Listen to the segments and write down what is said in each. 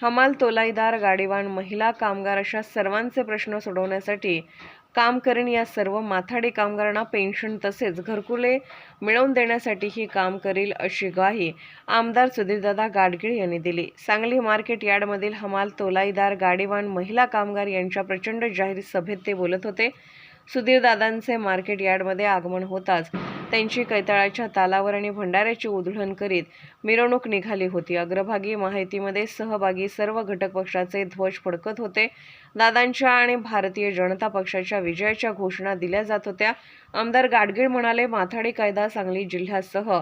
हमाल तोलाईदार गाडीवान महिला कामगार अशा सर्वांचे प्रश्न सोडवण्यासाठी काम करेन या सर्व माथाडी कामगारांना पेन्शन तसेच घरकुले मिळवून देण्यासाठीही काम करील अशी ग्वाही आमदार सुधीरदादा गाडगीळ यांनी दिली. सांगली मार्केट यार्डमधील हमाल तोलाईदार गाडीवान महिला कामगार यांच्या प्रचंड जाहीर सभेत ते बोलत होते. सुधीरदादांचे मार्केट यार्डमध्ये आगमन होताच. त्यांची कैताळाच्या तालावर आणि भंडाऱ्याची उधळण करीत मिरवणूक निघाली होती. अग्रभागी माहितीमध्ये सहभागी सर्व घटक पक्षाचे ध्वज फडकत होते. दादांच्या आणि भारतीय जनता पक्षाच्या विजयाच्या घोषणा दिल्या जात होत्या. आमदार गाडगीळ म्हणाले माथाडी कायदा सांगली जिल्ह्यासह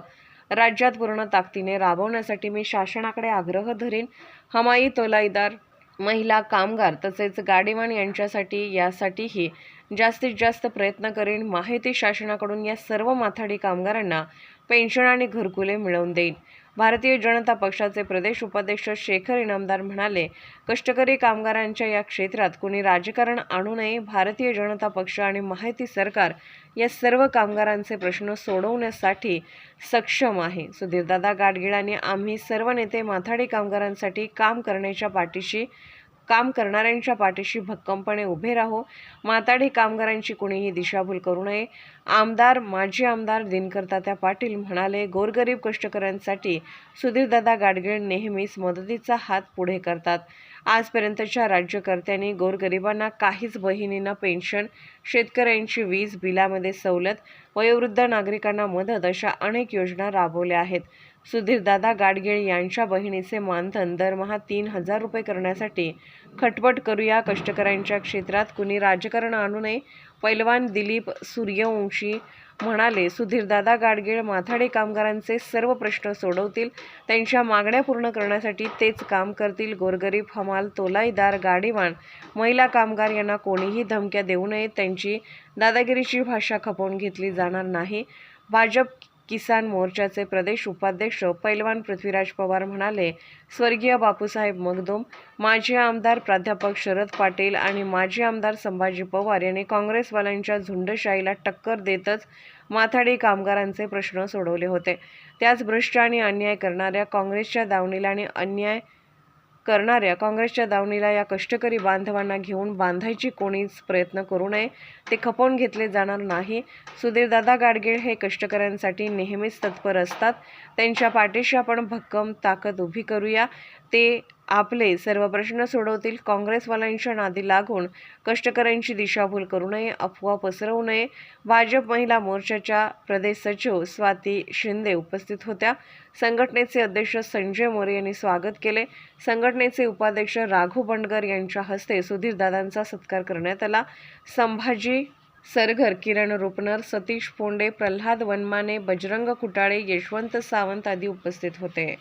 राज्यात पूर्ण ताकदीने राबवण्यासाठी मी शासनाकडे आग्रह धरीन. हमाई तोलाईदार महिला कामगार तसेच गाडीवान यांच्यासाठी यासाठीही जास्तीत जास्त प्रयत्न करेन. माहिती शासनाकडून या सर्व माथाडी कामगारांना पेन्शन आणि घरकुले मिळवून देईन. भारतीय जनता पक्षाचे प्रदेश उपाध्यक्ष शेखर इनामदार म्हणाले कष्टकरी कामगारांच्या या क्षेत्रात कोणी राजकारण आणू नये. भारतीय जनता पक्ष आणि माहिती सरकार या सर्व कामगारांचे प्रश्न सोडवण्यासाठी सक्षम आहे. सुधीरदादा गाडगिळांनी आम्ही सर्व नेते माथाडी कामगारांसाठी काम करण्याच्या पाठीशी काम करणाऱ्यांच्या पाठीशी भक्कमपणे उभे राहो. माताडी कामगारांची कुणीही दिशाभूल करू नये. आमदार माजी आमदार दिनकर तात्या पाटील म्हणाले गोरगरीब कष्टकऱ्यांसाठी सुधीरदादा गाडगीळ नेहमीच मदतीचा हात पुढे करतात. आजपर्यंतच्या राज्यकर्त्यांनी गोरगरिबांना काहीच बहिणींना पेन्शन शेतकऱ्यांची वीज बिलामध्ये सवलत वयोवृद्ध नागरिकांना मदत अशा अनेक योजना राबवल्या आहेत. सुधीरदादा गाडगेळ यांच्या बहिणीचे मानधन दरमहा तीन हजार रुपये करण्यासाठी खटपट करूया कष्टकऱ्यांच्या क्षेत्रात. कुणी राजकारण आणू नये. पैलवान दिलीप सूर्यवंशी म्हणाले सुधीरदादा गाडगीळ माथाडे कामगारांचे सर्व प्रश्न सोडवतील. त्यांच्या मागण्या पूर्ण करण्यासाठी तेच काम करतील. गोरगरीब हमाल तोलाईदार गाडीवान महिला कामगार यांना कोणीही धमक्या देऊ नयेत त्यांची दादागिरीची भाषा खपवून घेतली जाणार नाही. भाजप किसान मोर्चाचे प्रदेश उपाध्यक्ष पैलवान पृथ्वीराज पवार म्हणाले स्वर्गीय बापूसाहेब मगदूम माजी आमदार प्राध्यापक शरद पाटील आणि माजी आमदार संभाजी पवार यांनी काँग्रेसवाल्यांच्या झुंडशाहीला टक्कर देतच माथाडी कामगारांचे प्रश्न सोडवले होते. त्याच भ्रष्ट आणि अन्याय करणाऱ्या काँग्रेसच्या दावणीला आणि अन्याय करणाऱ्या काँग्रेसच्या दावणीला या कष्टकरी बांधवांना घेऊन बांधायची कोणीच प्रयत्न करू नये ते खपवून घेतले जाणार नाही. सुधीरदादा गाडगीळ हे कष्टकऱ्यांसाठी नेहमीच तत्पर असतात. त्यांच्या पाठीशी आपण भक्कम ताकद उभी करूया. ते आपले सर्व प्रश्न सोडवतील. काँग्रेसवाल्यांच्या नादी लागून कष्टकऱ्यांची दिशाभूल करू नये अफवा पसरवू नये. भाजप महिला मोर्चाच्या प्रदेश सचिव स्वाती शिंदे उपस्थित होत्या. संघटनेचे अध्यक्ष संजय मोरे यांनी स्वागत केले. संघटनेचे उपाध्यक्ष राघू बंडगर यांच्या हस्ते सुधीरदादांचा सत्कार करण्यात आला. संभाजी सरघर किरण रुपनर सतीश पोंडे प्रल्हाद वनमाने बजरंग कुटाळे यशवंत सावंत आदी उपस्थित होते.